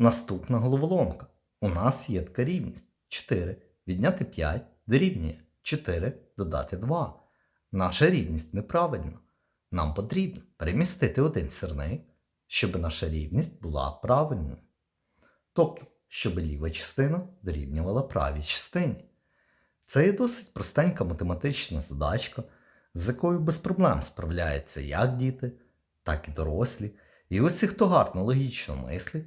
Наступна головоломка. У нас є така рівність 4 відняти 5 дорівнює 4 додати 2. Наша рівність неправильна. Нам потрібно перемістити один сірник, щоб наша рівність була правильною. Тобто, щоб ліва частина дорівнювала правій частині. Це є досить простенька математична задачка, з якою без проблем справляються як діти, так і дорослі. І усі, хто гарно логічно мислить,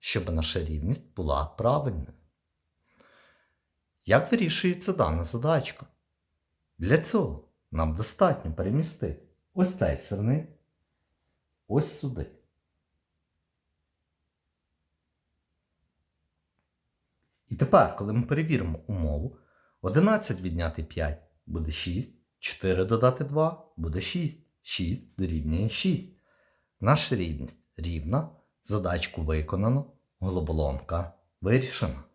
щоб наша рівність була правильною. Як вирішується дана задачка? Для цього нам достатньо перемістити ось цей сирник ось сюди. І тепер, коли ми перевіримо умову, 11 відняти 5 буде 6, 4 додати 2 буде 6, 6 дорівнює 6. Наша рівність рівна, задачку виконано, головоломка вирішена.